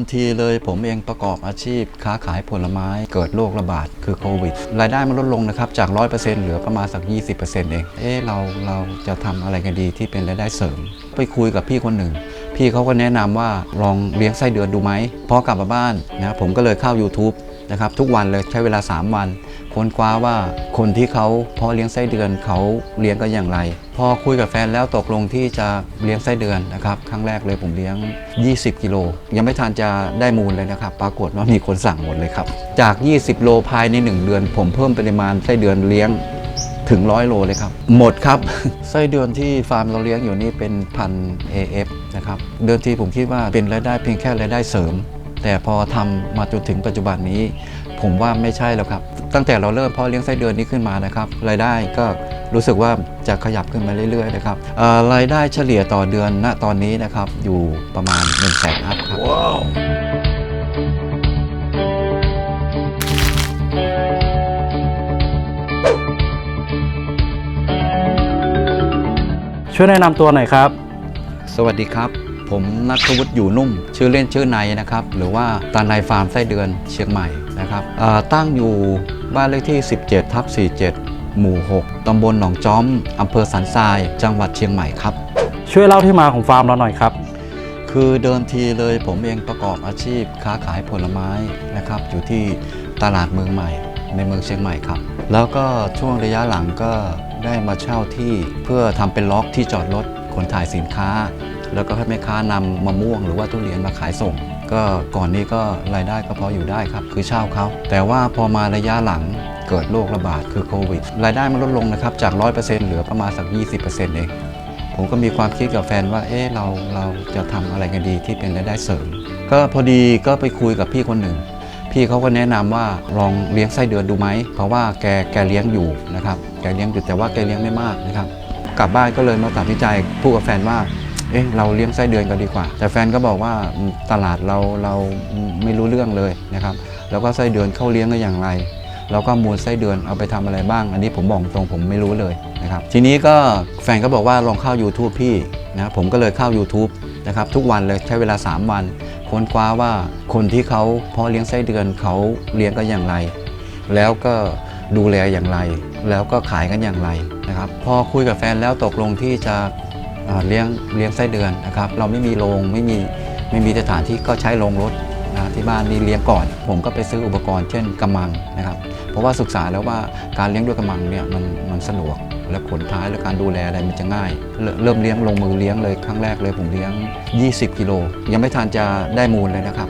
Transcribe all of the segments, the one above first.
มทีเลยผมเองประกอบอาชีพ ค้าขายผลไม้เกิดโรคระบาดคือโควิด รายได้มันลดลงนะครับ จาก 100%เหลือประมาณสัก 20%เองเอ๊ะเราเราจะทำอะไรกันดีที่เป็นรายได้เสริม ไปคุยกับพี่คนหนึ่ง พี่เขาก็แนะนำว่าลองเลี้ยงไส้เดือนดูไหมพอกลับมาบ้านนะผมก็เลยเข้า YouTube นะครับทุกวันเลยใช้เวลา 3 วัน ค้นคว้าว่าคนที่เขาเพาะเลี้ยงไส้เดือนเขาเลี้ยงกันอย่างไร พอคุยกับแฟนแล้วตกลงที่จะเลี้ยงไส้เดือนนะครับครั้งแรกเลยผมเลี้ยง 20 กิโล ยังไม่ทันจะได้มูลเลยนะครับ ปรากฏว่ามีคนสั่งหมดเลยครับ จาก 20 โลภายใน 1 เดือน ผมเพิ่มปริมาณไส้เดือนเลี้ยงถึงร้อยโลเลยครับ หมดครับ ไส้เดือนที่ฟาร์มเราเลี้ยงอยู่นี่เป็นพัน AF นะครับ เดิมทีผมคิดว่าเป็นรายได้เพียงแค่รายได้เสริม แต่พอทำมาจนถึงปัจจุบันนี้ ผมว่าไม่ใช่แล้วครับ ตั้งแต่เราเริ่มเพาะเลี้ยงไส้เดือนนี้ขึ้นมานะครับ รายได้ก็รู้สึกว่าจะขยับขึ้นมาเรื่อยๆนะครับเอ่อรายได้เฉลี่ยต่อเดือนณตอนนี้นะครับอยู่ประมาณ1นึ่งแสนอัพครับช่วยแนะนำตัวหน่อยครับ สวัสดีครับ ผมนัทวุฒิอยู่นุ่ม ชื่อเล่นชื่อนายนะครับ หรือว่าตาในายฟาร์มไส้เดือนเชียงใหม่ นะครับเอ่อตั้งอยู่บ้านเลขที่ 17ทับ47 หมู่ 6 ตำบลหนองจ้อม อำเภอสันทราย จังหวัดเชียงใหม่ครับ ช่วยเล่าที่มาของฟาร์มเราหน่อยครับ คือเดิมทีเลยผมเองประกอบอาชีพค้าขายผลไม้นะครับ อยู่ที่ตลาดเมืองใหม่ในเมืองเชียงใหม่ครับ แล้วก็ช่วงระยะหลังก็ได้มาเช่าที่เพื่อทำเป็นล็อกที่จอดรถขนถ่ายสินค้า แล้วก็ให้แม่ค้านำมะม่วงหรือว่าทุเรียนมาขายส่ง ก็ก่อนนี้ก็รายได้ก็พออยู่ได้ครับ คือเช่าเขาแต่ว่าพอมาระยะหลังเกิดโรคระบาดคือโควิด รายได้มันลดลงนะครับจาก 100%เหลือประมาณสัก 20%เองผมก็มีความคิดกับแฟนว่าเอ๊ะเราเราจะทำอะไรกันดีที่เป็นรายได้เสริม ก็พอดีก็ไปคุยกับพี่คนหนึ่งพี่เขาก็แนะนำว่าลองเลี้ยงไส้เดือนดูไหม เพราะว่าแกแกเลี้ยงอยู่นะครับ แกเลี้ยงอยู่แต่ว่าแกเลี้ยงไม่มากนะครับ กลับบ้านก็เลยมาตัดสินใจพูดกับแฟนว่า เอ๊ะเราเลี้ยงไส้เดือนกันดีกว่า แต่แฟนก็บอกว่าตลาดเราเราไม่รู้เรื่องเลยนะครับ แล้วก็ไส้เดือนเข้าเลี้ยงกันอย่างไร แล้วก็มูลไส้เดือนเอาไปทำอะไรบ้าง อันนี้ผมบอกตรงผมไม่รู้เลยนะครับทีนี้ก็แฟนก็บอกว่าลองเข้า YouTube พี่นะผมก็เลยเข้า YouTube นะครับทุกวันเลยใช้เวลา 3 วันค้นคว้าว่าคนที่เขาเพาะเลี้ยงไส้เดือนเขาเลี้ยงกันอย่างไร แล้วก็ดูแลอย่างไร แล้วก็ขายกันอย่างไรนะครับพอคุยกับแฟนแล้วตกลงที่จะ เลี้ยงเลี้ยงไส้เดือนนะครับ เราไม่มีโรงไม่มีไม่มีสถานที่ก็ใช้โรงรถนะที่บ้านนี่เลี้ยงก่อน ผมก็ไปซื้ออุปกรณ์เช่นกำมังนะครับ เพราะว่าศึกษาแล้วว่าการเลี้ยงด้วยกำมังเนี่ยมันมันสะดวกและผลท้ายและการดูแลอะไรมันจะง่ายเริ่มเริ่มเลี้ยงลงมือเลี้ยงเลยครั้งแรกเลยผมเลี้ยง 20 กิโล ยังไม่ทันจะได้มูลเลยนะครับ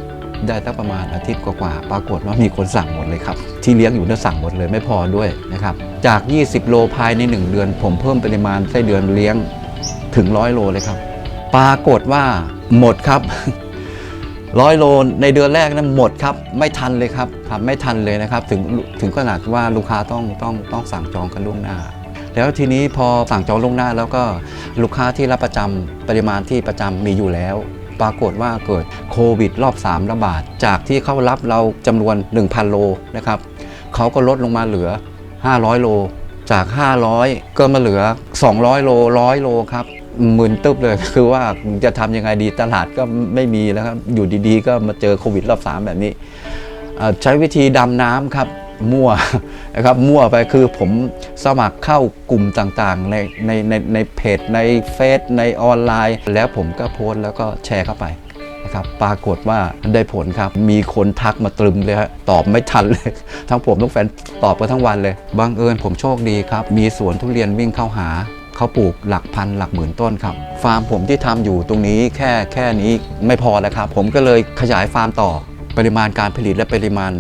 ได้ตั้งประมาณอาทิตย์กว่าๆปรากฏว่ามีคนสั่งหมดเลยครับ ที่เลี้ยงอยู่เนี่ยสั่งหมดเลยไม่พอด้วยนะครับจาก 20 โลภายใน 1 เดือน ผมเพิ่มปริมาณไส้เดือนเลี้ยง ถึง100โลเลยครับ ปรากฏว่าหมดครับร้อยโลในเดือนแรกนั้นหมดครับ ไม่ทันเลยครับทำไม่ทันเลยนะครับ ถึงถึงขนาดว่าลูกค้าต้องต้องต้องสั่งจองกันล่วงหน้า แล้วทีนี้พอสั่งจองล่วงหน้า แล้วก็ลูกค้าที่รับประจำปริมาณที่ประจำมีอยู่แล้ว ปรากฏว่าเกิดโควิดรอบ 3 ระบาด จากที่เขารับเราจำนวน 1,000 โลนะครับเขาก็ลดลงมาเหลือ 500 โล จาก 500 ก็มาเหลือ 200 โล 100 โลครับ มื่นตึ๊บเลยคือว่าจะทำยังไงดีตลาดก็ไม่มีแล้วครับอยู่ดีๆ ก็มาเจอโควิดรอบ3แบบนี้ ใช้วิธีดำน้ำครับมั่วนะครับมั่วไปคือผมสมัครเข้ากลุ่มต่างๆ ในในในในเพจในเฟซในออนไลน์ แล้วผมก็โพสต์แล้วก็แชร์เข้าไปนะครับปรากฏว่าได้ผลครับ มีคนทักมาตรึมเลยฮะตอบไม่ทันเลย ทั้งผมทั้งแฟนตอบกันทั้งวันเลยบังเอิญผมโชคดีครับ มีสวนทุเรียนวิ่งเข้าหา เขาปลูกหลักพันหลักหมื่นต้นครับ ฟาร์มผมที่ทำอยู่ตรงนี้แค่แค่นี้ไม่พอแล้วครับ ผมก็เลยขยายฟาร์มต่อปริมาณการผลิตและปริมาณ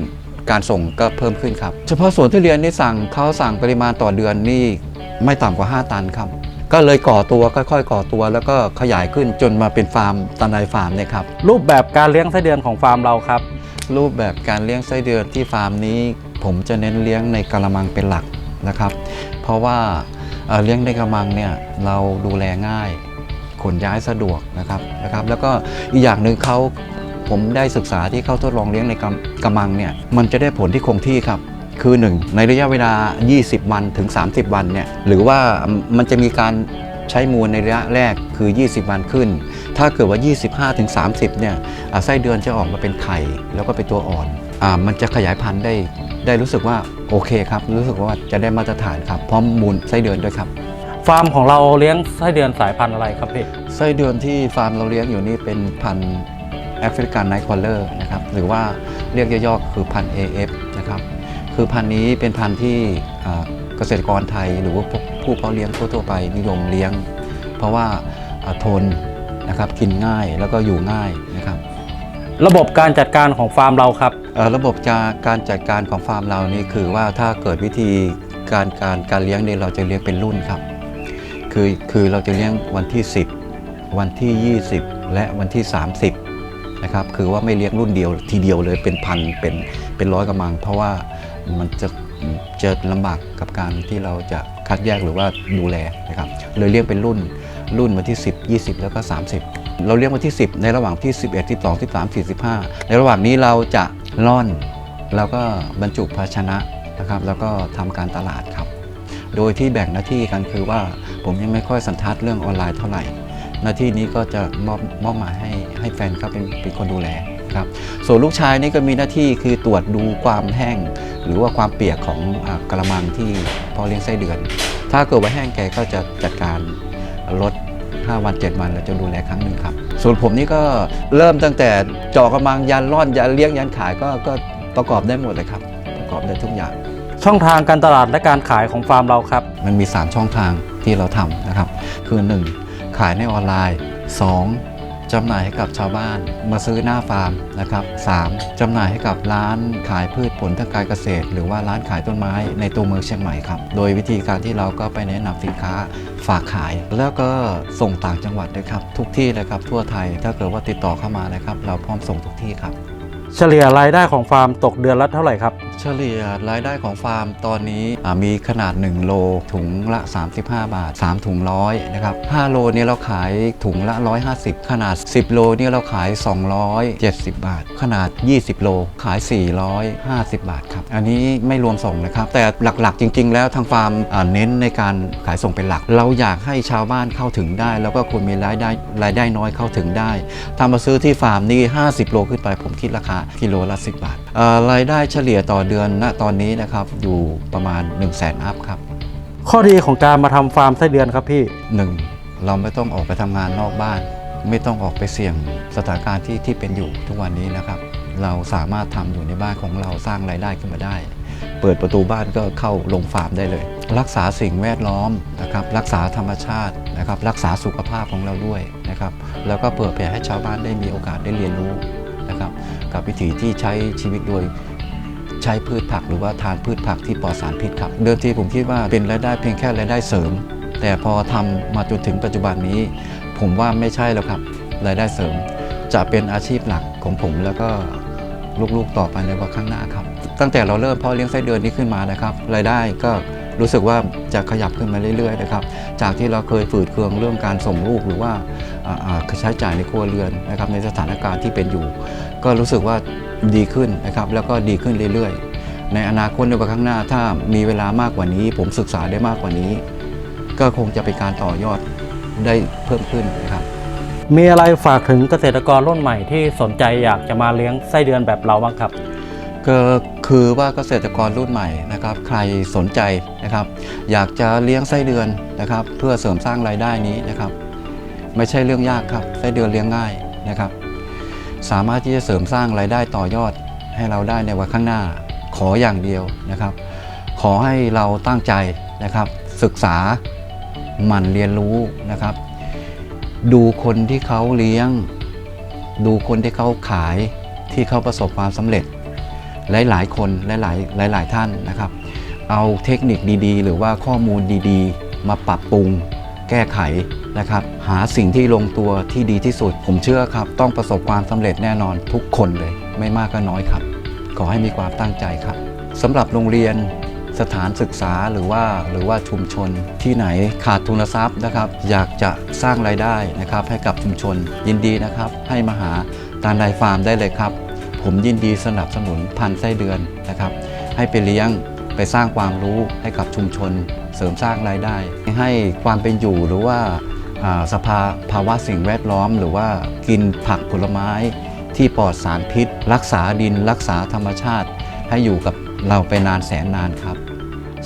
การส่งก็เพิ่มขึ้นครับ เฉพาะสวนทุเรียนนี่สั่งเขาสั่งปริมาณต่อเดือนนี่ไม่ต่ำกว่า 5 ตันครับ ก็เลยก่อตัวค่อยๆก่อตัวแล้วก็ขยายขึ้นจนมาเป็นฟาร์มตันไดฟาร์มเนี่ยครับรูปแบบการเลี้ยงไส้เดือนของฟาร์มเราครับ รูปแบบการเลี้ยงไส้เดือนที่ฟาร์มนี้ ผมจะเน้นเลี้ยงในกระมังเป็นหลักนะครับ เพราะว่า เลี้ยงในกระมังเนี่ยเราดูแลง่ายขนย้ายสะดวกนะครับนะครับ แล้วก็อีกอย่างหนึ่งเขาผมได้ศึกษาที่เขาทดลองเลี้ยงในกำกระมังเนี่ยมันจะได้ผลที่คงที่ครับ คือ 1 ในระยะเวลา 20 วันถึง 30 วันเนี่ยหรือว่ามันจะมีการใช้มูลในระยะแรกคือ 20 วันขึ้น ถ้าเกิดว่า 25ถึง30เนี่ยไส้เดือนจะออกมาเป็นไข่ แล้วก็เป็นตัวอ่อนอามันจะขยายพันธุ์ได้ได้รู้สึกว่า โอเคครับรู้สึกว่าจะได้มาตรฐานครับพร้อมมูลไส้เดือนด้วยครับฟาร์มของเราเลี้ยงไส้เดือนสายพันธุ์อะไรครับพี่ไส้เดือนที่ฟาร์มเราเลี้ยงอยู่นี่เป็นพันธุ์แอฟริกันไนท์คอลเลอร์นะครับหรือว่าเรียกย่อๆคือพันธุ์ AF นะครับคือพันธุ์นี้เป็นพันธุ์ที่อ่าเกษตรกรไทยหรือว่าพวกผู้เพาะเลี้ยงทั่วๆไปนิยมเลี้ยง เพราะว่าอ่าทนนะครับกินง่ายแล้วก็อยู่ง่ายนะครับ ระบบการจัดการของฟาร์มเราครับเอ่อระบบการจัดการของฟาร์มเรานี่คือว่าถ้าเกิดวิธีการการการเลี้ยงเนี่ยเราจะเลี้ยงเป็นรุ่นครับ คือคือเราจะเลี้ยงวันที่ 10 วันที่ 20 และวันที่ 30นะครับคือว่าไม่เลี้ยงรุ่นเดียวทีเดียวเลยเป็นพันเป็นเป็นร้อยกระมัง เพราะว่ามันจะจะลำบากกับการที่เราจะคัดแยกหรือว่าดูแลนะครับเลยเลี้ยงเป็นรุ่นรุ่นวันที่ 10 20 แล้วก็ 30 เราเลี้ยงวันที่ 10 ในระหว่างที่ 11 12 13 14 15ในระหว่างนี้เราจะ ล่อน แล้วก็บรรจุภาชนะนะครับ แล้วก็ทำการตลาดครับ โดยที่แบ่งหน้าที่กันคือว่าผมยังไม่ค่อยสันทัดเรื่องออนไลน์เท่าไหร่ หน้าที่นี้ก็จะมอบมอบหมายให้ให้แฟนเขาเป็นเป็นคนดูแลครับส่วนลูกชายนี่ก็มีหน้าที่คือตรวจดูความแห้ง หรือว่าความเปียกของอกระมังที่พอเลี้ยงไส้เดือน ถ้าเกิดว่าแห้งแกก็จะจัดการลด5วัน 7 วันเราจะดูแลครั้งหนึ่งครับ ส่วนผมนี่ก็เริ่มตั้งแต่เจอกระมังยันร่อนยันเลี้ยงยันขายก็ก็ประกอบได้หมดเลยครับ ประกอบได้ทุกอย่าง ช่องทางการตลาดและการขายของฟาร์มเราครับ มันมี 3 ช่องทางที่เราทำนะครับ คือ 1. ขายในออนไลน์ 2. จำหน่ายให้กับชาวบ้านมาซื้อหน้าฟาร์มนะครับ 3. จำหน่ายให้กับร้านขายพืชผลทางการเกษตร หรือว่าร้านขายต้นไม้ในตัวเมืองเชียงใหม่ครับ โดยวิธีการที่เราก็ไปแนะนำสินค้าฝากขาย แล้วก็ส่งต่างจังหวัดด้วยครับ ทุกที่เลยครับทั่วไทยถ้าเกิดว่าติดต่อเข้ามานะครับ เราพร้อมส่งทุกที่ครับ เฉลี่ยรายได้ของฟาร์มตกเดือนละเท่าไหร่ครับ เฉลี่ยรายได้ของฟาร์มตอนนี้มีขนาด 1 โลถุงละ 35 บาท 3 ถุงร้อยนะครับ5โลเนี่ยเราขายถุงละ 150 ขนาด 10 โลเนี่ยเราขาย 270 บาท ขนาด 20 โลขาย 450 บาทครับ อันนี้ไม่รวมส่งนะครับ แต่หลักๆจริง ๆ แล้วทางฟาร์มเน้นในการขายส่งเป็นหลัก เราอยากให้ชาวบ้านเข้าถึงได้ แล้วก็คนมีรายได้รายได้น้อยเข้าถึงได้ทำมาซื้อที่ฟาร์มนี่50 โลขึ้นไปผมคิดราคากิโลละ 10 บาทเอ่อรายได้เฉลี่ยต่อเดือนณตอนนี้นะครับอยู่ประมาณ 1 0 0 0 0แสนอัพครับ ข้อดีของการมาทำฟาร์มไส้เดือนครับพี่หนึ่งเราไม่ต้องออกไปทำงานนอกบ้าน ไม่ต้องออกไปเสี่ยงสถานการณ์ที่ที่เป็นอยู่ทุกวันนี้นะครับ เราสามารถทำอยู่ในบ้านของเราสร้างรายได้ขึ้นมาได้ เปิดประตูบ้านก็เข้าลงฟาร์มได้เลย รักษาสิ่งแวดล้อมนะครับรักษาธรรมชาตินะครับรักษาสุขภาพของเราด้วยนะครับแล้วก็เปิดแผ่ให้ชาวบ้านได้มีโอกาสได้เรียนรู้นะครับ กับวิถีที่ใช้ชีวิตโดยใช้พืชผักหรือว่าทานพืชผักที่ปลอดสารพิษครับเดิมทีผมคิดว่าเป็นรายได้เพียงแค่รายได้เสริม แต่พอทำมาจนถึงปัจจุบันนี้ ผมว่าไม่ใช่แล้วครับรายได้เสริม จะเป็นอาชีพหลักของผมแล้วก็ลูกๆต่อไปในวันข้างหน้าครับ ตั้งแต่เราเริ่มเพาะเลี้ยงไส้เดือนนี้ขึ้นมานะครับ รายได้ก็รู้สึกว่าจะขยับขึ้นมาเรื่อยๆนะครับ จากที่เราเคยฝืดเคืองเรื่องการส่งลูกหรือว่าใช้จ่ายในครัวเรือนนะครับในสถานการณ์ที่เป็นอยู่ ก็รู้สึกว่าดีขึ้นนะครับแล้วก็ดีขึ้นเรื่อยๆ ในอนาคตในวันข้างหน้าถ้ามีเวลามากกว่านี้ ผมศึกษาได้มากกว่านี้ ก็คงจะเป็นการต่อยอดได้เพิ่มขึ้นนะครับมีอะไรฝากถึงเกษตรกรรุ่นใหม่ที่สนใจอยากจะมาเลี้ยงไส้เดือนแบบเราบ้างครับ ก็คือว่าเกษตรกรรุ่นใหม่นะครับ ใครสนใจนะครับ อยากจะเลี้ยงไส้เดือนนะครับ เพื่อเสริมสร้างรายได้นี้นะครับ ไม่ใช่เรื่องยากครับไส้เดือนเลี้ยงง่ายนะครับ สามารถที่จะเสริมสร้างรายได้ต่อยอดให้เราได้ในวันข้างหน้าขออย่างเดียวนะครับ ขอให้เราตั้งใจนะครับ ศึกษาหมั่นเรียนรู้นะครับ ดูคนที่เขาเลี้ยง ดูคนที่เขาขายที่เขาประสบความสำเร็จ หลายๆ คนหลายๆหลาย ๆ ท่านนะครับ เอาเทคนิคดีๆ หรือว่าข้อมูลดีๆ มาปรับปรุงแก้ไข นะครับหาสิ่งที่ลงตัวที่ดีที่สุด ผมเชื่อครับ ต้องประสบความสำเร็จแน่นอนทุกคนเลย ไม่มากก็น้อยครับ ขอให้มีความตั้งใจครับสำหรับโรงเรียนสถานศึกษาหรือว่าหรือว่าชุมชนที่ไหนขาดทุนทรัพย์นะครับ อยากจะสร้างรายได้นะครับ ให้กับชุมชนยินดีนะครับ ให้มาหาตาลไดฟาร์มได้เลยครับ ผมยินดีสนับสนุนพันไส้เดือนนะครับ ให้ไปเลี้ยงไปสร้างความรู้ให้กับชุมชน เสริมสร้างรายได้ ให้ความเป็นอยู่หรือว่า สภาภาวะสิ่งแวดล้อม หรือว่ากินผักผลไม้ที่ปลอดสารพิษ รักษาดินรักษาธรรมชาติ ให้อยู่กับเราไปนานแสนนานครับ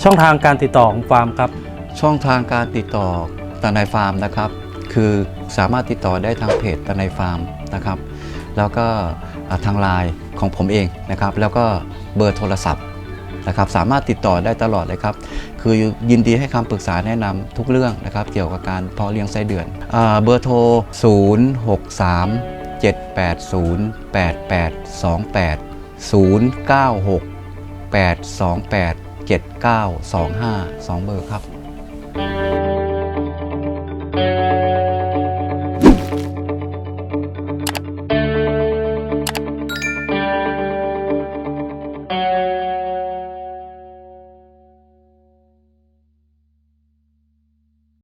ช่องทางการติดต่อของฟาร์มครับ ช่องทางการติดต่อตนายฟาร์มนะครับ คือสามารถติดต่อได้ทางเพจตนายฟาร์มนะครับ แล้วก็อ่าทางไลน์ของผมเองนะครับ แล้วก็เบอร์โทรศัพท์ นะครับสามารถติดต่อได้ตลอดเลยครับ คือยินดีให้คำปรึกษาแนะนำทุกเรื่องนะครับเกี่ยวกับการเพาะเลี้ยงไส้เดือนอเบอร์โทร 0 6 3 7 8 0 8 8 2 8 0 9 6 8 2 8 7 9 2 5 2 เบอร์ครับ